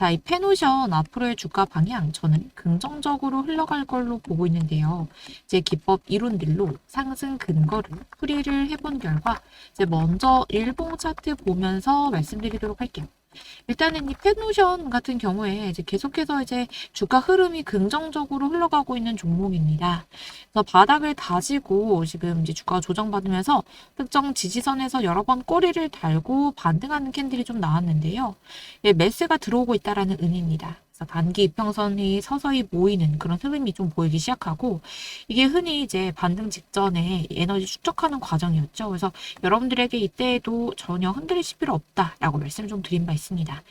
자, 이 페노션 앞으로의 주가 방향 저는 긍정적으로 흘러갈 걸로 보고 있는데요. 이제 기법 이론들로 상승 근거를 풀이를 해본 결과 이제 먼저 일봉 차트 보면서 말씀드리도록 할게요. 일단은 이 페노션 같은 경우에 이제 계속해서 이제 주가 흐름이 긍정적으로 흘러가고 있는 종목입니다. 그래서 바닥을 다지고 지금 이제 주가가 조정받으면서 특정 지지선에서 여러 번 꼬리를 달고 반등하는 캔들이 좀 나왔는데요. 예, 매스가 들어오고 있다라는 의미입니다. 단기 이평선이 서서히 모이는 그런 흐름이 좀 보이기 시작하고 이게 흔히 이제 반등 직전에 에너지 축적하는 과정이었죠. 그래서 여러분들에게 이때에도 전혀 흔들리실 필요 없다라고 말씀을 좀 드린 바 있습니다.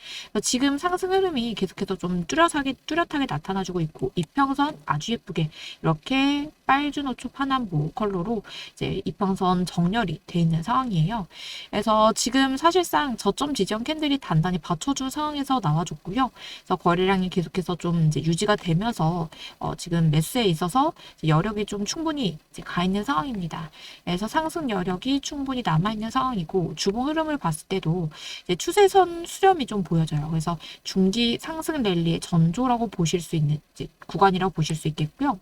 지금 상승 흐름이 계속해서 좀 뚜렷하게 뚜렷하게 나타나주고 있고 이평선 아주 예쁘게 이렇게 빨주노초 파남보 컬러로 이제 이평선 정렬이 돼 있는 상황이에요. 그래서 지금 사실상 저점 지지형 캔들이 단단히 받쳐준 상황에서 나와줬고요. 그래서 거래량 이 계속해서 좀 이제 유지가 되면서 어, 지금 매수에 있어서 여력이 좀 충분히 가 있는 상황입니다. 그래서 상승 여력이 충분히 남아 있는 상황이고 주봉 흐름을 봤을 때도 추세선 수렴이 좀 보여져요. 그래서 중기 상승 랠리의 전조라고 보실 수 있는 구간이라고 보실 수 있겠고요.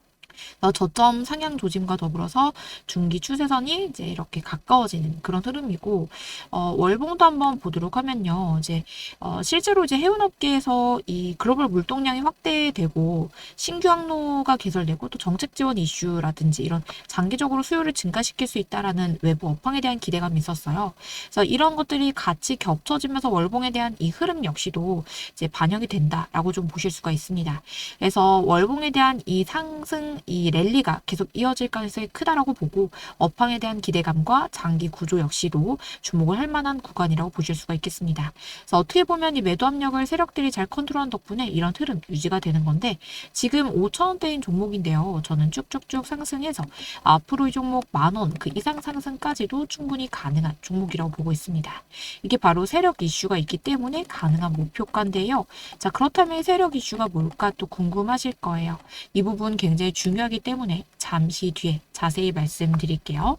어, 저점 상향 조짐과 더불어서 중기 추세선이 이제 이렇게 가까워지는 그런 흐름이고 어, 월봉도 한번 보도록 하면요. 이제 어, 실제로 이제 해운업계에서 이 글로벌 물동량이 확대되고 신규 항로가 개설되고 또 정책 지원 이슈라든지 이런 장기적으로 수요를 증가시킬 수 있다라는 외부 업황에 대한 기대감이 있었어요. 그래서 이런 것들이 같이 겹쳐지면서 월봉에 대한 이 흐름 역시도 이제 반영이 된다라고 좀 보실 수가 있습니다. 그래서 월봉에 대한 이 상승 이 랠리가 계속 이어질 가능성이 크다라고 보고 업황에 대한 기대감과 장기 구조 역시도 주목을 할 만한 구간이라고 보실 수가 있겠습니다. 그래서 어떻게 보면 이 매도 압력을 세력들이 잘 컨트롤한 덕분에 이런 흐름 유지가 되는 건데 지금 5천원대인 종목인데요. 저는 쭉쭉쭉 상승해서 앞으로 이 종목 만원 그 이상 상승까지도 충분히 가능한 종목이라고 보고 있습니다. 이게 바로 세력 이슈가 있기 때문에 가능한 목표가인데요. 자 그렇다면 세력 이슈가 뭘까 또 궁금하실 거예요. 이 부분 굉장히 중요 하기 때문에 잠시 뒤에 자세히 말씀드릴게요.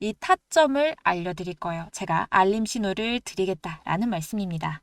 이 타점을 알려드릴 거예요. 제가 알림 신호를 드리겠다라는 말씀입니다.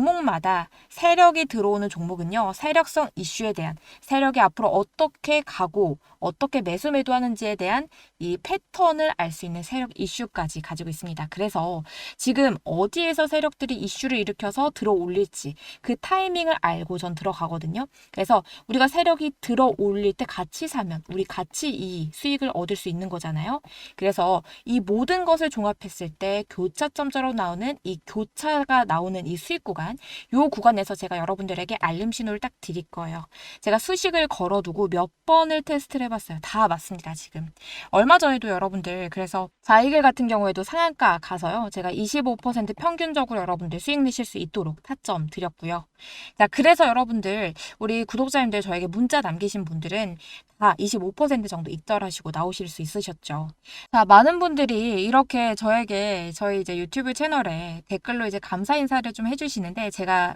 목마다 세력이 들어오는 종목은요 세력성 이슈에 대한 세력이 앞으로 어떻게 가고 어떻게 매수 매도하는지에 대한 이 패턴을 알 수 있는 세력 이슈까지 가지고 있습니다. 그래서 지금 어디에서 세력들이 이슈를 일으켜서 들어올릴지 그 타이밍을 알고 전 들어가거든요. 그래서 우리가 세력이 들어올릴 때 같이 사면 우리 같이 이 수익을 얻을 수 있는 거잖아요. 그래서 이 모든 것을 종합했을 때 교차점자로 나오는 이 교차가 나오는 이 수익 구간 요 구간에서 제가 여러분들에게 알림 신호를 딱 드릴 거예요. 제가 수식을 걸어두고 몇 번을 테스트를 해봤어요. 다 맞습니다, 지금. 얼마 전에도 여러분들, 그래서 자이글 같은 경우에도 상한가 가서요. 제가 25% 평균적으로 여러분들 수익 내실 수 있도록 타점 드렸고요. 자, 그래서 여러분들, 우리 구독자님들 저에게 문자 남기신 분들은 다 25% 정도 입절하시고 나오실 수 있으셨죠. 자, 많은 분들이 이렇게 저에게 저희 이제 유튜브 채널에 댓글로 이제 감사 인사를 좀 해주시는데 제가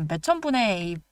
몇천 분의 이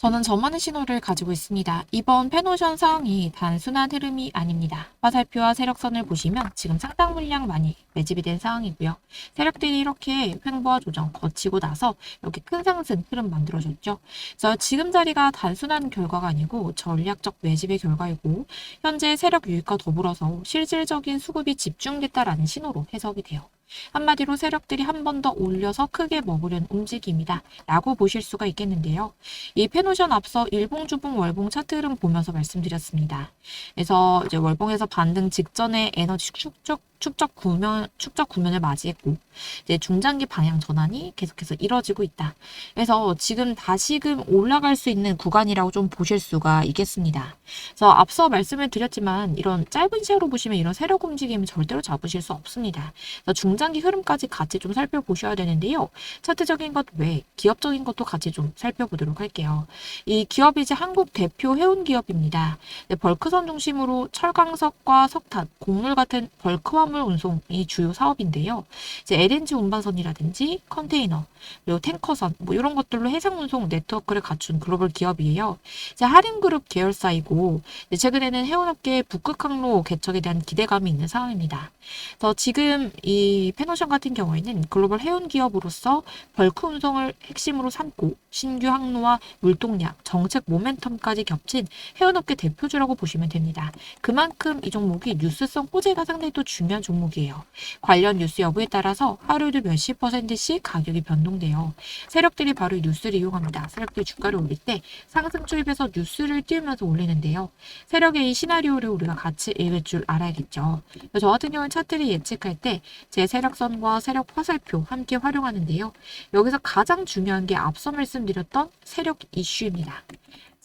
저는 저만의 신호를 가지고 있습니다. 이번 페노션 상황이 단순한 흐름이 아닙니다. 화살표와 세력선을 보시면 지금 상당 물량 많이 매집이 된 상황이고요. 세력들이 이렇게 횡보와 조정 거치고 나서 이렇게 큰 상승 흐름 만들어줬죠. 그래서 지금 자리가 단순한 결과가 아니고 전략적 매집의 결과이고 현재 세력 유입과 더불어서 실질적인 수급이 집중됐다라는 신호로 해석이 돼요. 한마디로 세력들이 한 번 더 올려서 크게 먹으려는 움직임이다 라고 보실 수가 있겠는데요. 이 페노션 앞서 일봉, 주봉, 월봉 차트 흐름 보면서 말씀드렸습니다. 그래서 이제 월봉에서 반등 직전에 에너지 축적 축적 구면 축적 구면을 맞이했고 이제 중장기 방향 전환이 계속해서 이뤄지고 있다. 그래서 지금 다시금 올라갈 수 있는 구간이라고 좀 보실 수가 있겠습니다. 그래서 앞서 말씀을 드렸지만 이런 짧은 시야로 보시면 이런 세력 움직임을 절대로 잡으실 수 없습니다. 그래서 중 장기 흐름까지 같이 좀 살펴보셔야 되는데요. 차트적인 것 외에 기업적인 것도 같이 좀 살펴보도록 할게요. 이 기업이 이제 한국 대표 해운 기업입니다. 네, 벌크선 중심으로 철강석과 석탄, 곡물 같은 벌크 화물 운송이 주요 사업인데요. 이제 LNG 운반선이라든지 컨테이너, 그리고 탱커선 뭐 이런 것들로 해상 운송 네트워크를 갖춘 글로벌 기업이에요. 이제 하림그룹 계열사이고 최근에는 해운업계 북극 항로 개척에 대한 기대감이 있는 상황입니다. 그래서 지금 이 페노션 같은 경우에는 글로벌 해운 기업으로서 벌크 운송을 핵심으로 삼고 신규 항로와 물동량, 정책 모멘텀까지 겹친 해운업계 대표주라고 보시면 됩니다. 그만큼 이 종목이 뉴스성 호재가 상당히 또 중요한 종목이에요. 관련 뉴스 여부에 따라서 하루에도 몇십 퍼센트씩 가격이 변동돼요. 세력들이 바로 이 뉴스를 이용합니다. 세력들이 주가를 올릴 때 상승 추입해서 뉴스를 띄우면서 올리는데요. 세력의 이 시나리오를 우리가 같이 읽을 줄 알아야겠죠. 저 같은 경우는 차트를 예측할 때 제 세력 선과 세력 화살표 함께 활용하는데요. 여기서 가장 중요한 게 앞서 말씀드렸던 세력 이슈입니다.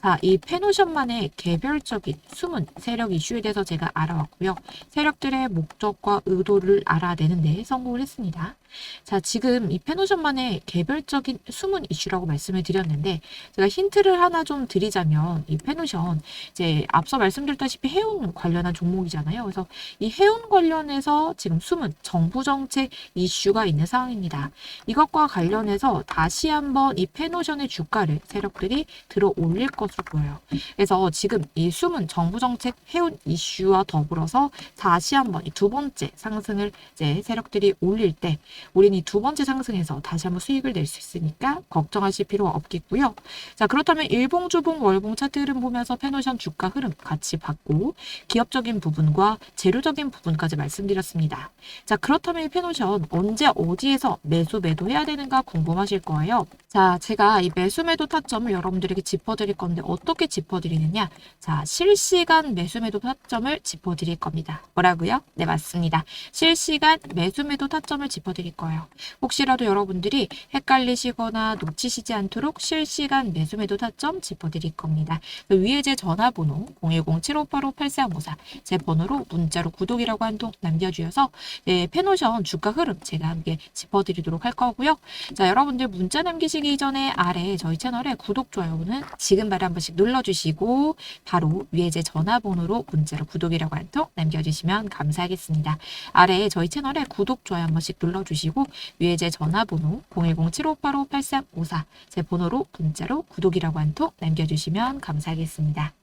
자, 이 페노션만의 개별적인 숨은 세력 이슈에 대해서 제가 알아왔고요. 세력들의 목적과 의도를 알아내는 데 성공을 했습니다. 자, 지금 이 페노션만의 개별적인 숨은 이슈라고 말씀을 드렸는데, 제가 힌트를 하나 좀 드리자면, 이 페노션, 이제 앞서 말씀드렸다시피 해운 관련한 종목이잖아요. 그래서 이 해운 관련해서 지금 숨은 정부 정책 이슈가 있는 상황입니다. 이것과 관련해서 다시 한번 이 페노션의 주가를 세력들이 들어 올릴 것 으로 보여요. 그래서 지금 이 숨은 정부 정책 해운 이슈와 더불어서 다시 한번 이 두 번째 상승을 이제 세력들이 올릴 때 우리는 이 두 번째 상승에서 다시 한번 수익을 낼 수 있으니까 걱정하실 필요가 없겠고요. 자, 그렇다면 일봉, 주봉, 월봉 차트 흐름 보면서 페노션 주가 흐름 같이 봤고 기업적인 부분과 재료적인 부분까지 말씀드렸습니다. 자, 그렇다면 이 페노션 언제 어디에서 매수 매도해야 되는가 궁금하실 거예요. 자, 제가 이 매수 매도 타점을 여러분들에게 짚어드릴 건데 어떻게 짚어드리느냐? 자, 실시간 매수 매도 타점을 짚어드릴 겁니다. 뭐라고요? 네, 맞습니다. 실시간 매수 매도 타점을 짚어드릴 거예요. 혹시라도 여러분들이 헷갈리시거나 놓치시지 않도록 실시간 매수 매도 타점 짚어드릴 겁니다. 그 위에 제 전화번호 010-7585-8354 제 번호로 문자로 구독이라고 한 통 남겨주셔서 네, 페노션 주가 흐름 제가 함께 짚어드리도록 할 거고요. 자, 여러분들 문자 남기시기 전에 아래 저희 채널에 구독, 좋아요는 지금 바로 한 번씩 눌러주시고 바로 위에 제 전화번호로 문자로 구독이라고 한 통 남겨주시면 감사하겠습니다. 아래 저희 채널에 구독, 좋아요 한 번씩 눌러주시고 위에 제 전화번호 010-7585-8354 제 번호로 문자로 구독이라고 한 통 남겨주시면 감사하겠습니다.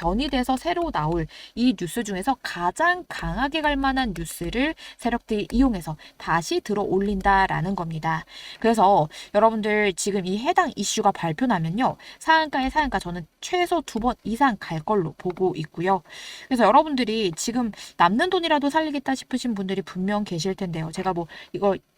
이 돼서 새로 나올 이 뉴스 중에서 가장 강하게 갈 만한 뉴스를 세력들이 이용해서 다시 들어 올린다라는 겁니다. 그래서 여러분들 지금 이 해당 이슈가 발표나면요. 상한가에 상한가 저는 최소 두 번 이상 갈 걸로 보고 있고요. 그래서 여러분들이 지금 남는 돈이라도 살리겠다 싶으신 분들이 분명 계실 텐데요. 제가 뭐 이거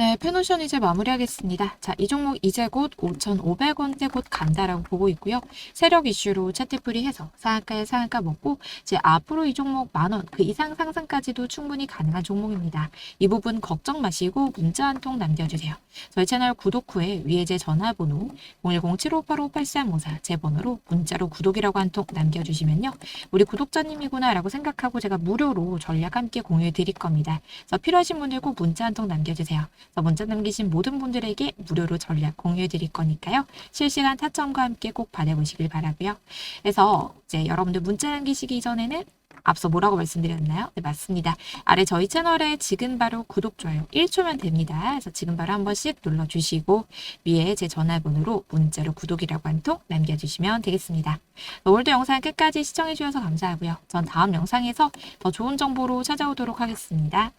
네, 페노션 이제 마무리하겠습니다. 자, 이 종목 이제 곧 5,500원대 곧 간다라고 보고 있고요. 세력 이슈로 채티풀이 해서 상한가에 상한가 먹고 이제 앞으로 이 종목 만원 그 이상 상승까지도 충분히 가능한 종목입니다. 이 부분 걱정 마시고 문자 한 통 남겨주세요. 저희 채널 구독 후에 위에 제 전화번호 010-7585-8354 제 번호로 문자로 구독이라고 한 통 남겨주시면요. 우리 구독자님이구나 라고 생각하고 제가 무료로 전략 함께 공유해 드릴 겁니다. 그래서 필요하신 분들 꼭 문자 한 통 남겨주세요. 문자 남기신 모든 분들에게 무료로 전략 공유해 드릴 거니까요. 실시간 타점과 함께 꼭 받아보시길 바라고요. 그래서 이제 여러분들 문자 남기시기 전에는 앞서 뭐라고 말씀드렸나요? 네, 맞습니다. 아래 저희 채널에 지금 바로 구독, 좋아요 1초면 됩니다. 그래서 지금 바로 한 번씩 눌러주시고 위에 제 전화번호로 문자로 구독이라고 한 통 남겨주시면 되겠습니다. 오늘도 영상 끝까지 시청해주셔서 감사하고요. 전 다음 영상에서 더 좋은 정보로 찾아오도록 하겠습니다.